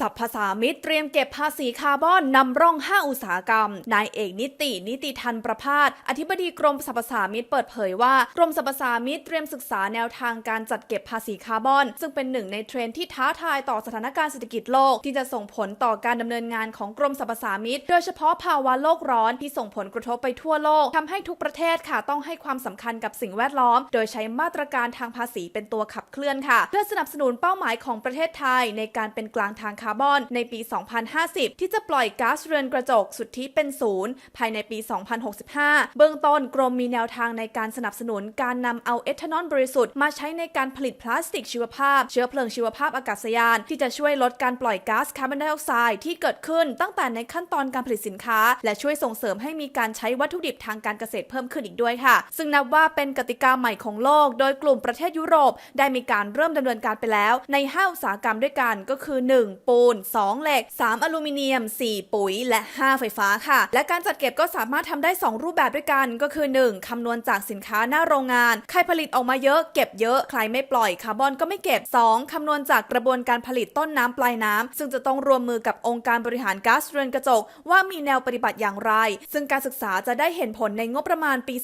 สัพภาษามิตรเตรียมเก็บภาษีคาร์บอนนำร่อง 5 อุตสาหกรรม นายเอกนิติ นิติทันประพาสอธิบดีกรมสรรพสามิตเปิดเผยว่ากรมสรรพสามิตเตรียมศึกษาแนวทางการจัดเก็บภาษีคาร์บอน ซึ่งเป็นหนึ่งในเทรนที่ท้าทายต่อสถานการณ์เศรษฐกิจโลก ที่จะส่งผลต่อการดำเนินงานของกรมสรรพสามิตโดยเฉพาะภาวะโลกร้อนที่ส่งผลกระทบไปทั่วโลกทำให้ทุกประเทศค่ะต้องให้ความสำคัญกับสิ่งแวดล้อม โดยใช้มาตรการทางภาษีเป็นตัวขับเคลื่อนค่ะ เพื่อสนับสนุนเป้าหมายของประเทศไทยในการเป็นกลางทางคาร์บอนในปี 2050 ที่จะปล่อยก๊าซเรือนกระจกสุทธิเป็นศูนย์ภายในปี 2065 เบื้องต้นกรมมีแนวทางในการสนับสนุนการนำเอาเอทานอลบริสุทธิ์มาใช้ในการผลิตพลาสติกชีวภาพ เชื้อเพลิงชีวภาพอากาศยาน ที่จะช่วยลดการปล่อยก๊าซคาร์บอนไดออกไซด์ที่เกิดขึ้นตั้งแต่ในขั้นตอนการผลิตสินค้า และช่วยส่งเสริมให้มีการใช้วัตถุดิบทางการเกษตรเพิ่มขึ้นอีกด้วยค่ะ ซึ่งนับว่าเป็นกติกาใหม่ของโลก โดยกลุ่มประเทศยุโรป ได้มีการเริ่มดำเนินการไปแล้ว ใน5อุตสาหกรรมด้วยกันก็คือ 1. ปูน 2 เหล็ก 3 อลูมิเนียม 4 ปุ๋ย และ 5 ไฟฟ้าค่ะ และการจัดเก็บก็สามารถทำได้ 2 รูปแบบด้วยกัน ก็คือ 1. คำนวณจากสินค้าหน้าโรงงาน ใครผลิตออกมาเยอะเก็บเยอะ ใครไม่ปล่อยคาร์บอนก็ไม่เก็บ 2. คำนวณจากกระบวนการผลิตต้นน้ำปลายน้ำซึ่งจะต้องรวมมือกับองค์การบริหารก๊าซเรือนกระจก ว่ามีแนวปฏิบัติอย่างไร ซึ่งการศึกษาจะได้เห็นผลในงบประมาณปี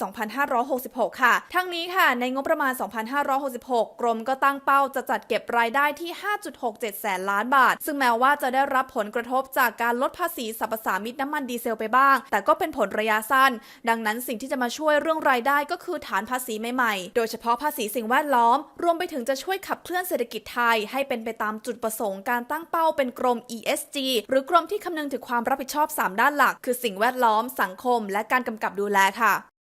2566 ค่ะ ทั้งนี้ค่ะในงบประมาณ 2566 กรมก็ตั้งเป้าจะจัดเก็บรายได้ที่ 5.67 แสนล้านบาท ซึ่งงแม้ว่าจะได้รับผลกระทบจากการลดภาษีสรรพสามิตน้ำมันดีเซลไปบ้าง แต่ก็เป็นผลระยะสั้น ดังนั้นสิ่งที่จะมาช่วยเรื่องรายได้ก็คือฐานภาษีใหม่ๆ โดยเฉพาะภาษีสิ่งแวดล้อม รวมไปถึงจะช่วยขับเคลื่อนเศรษฐกิจไทย ให้เป็นไปตามจุดประสงค์การตั้งเป้าเป็นกรม ESG หรือกรมที่คำนึงถึงความรับผิดชอบ 3 ด้านหลัก คือสิ่งแวดล้อม สังคม และการกำกับดูแลค่ะ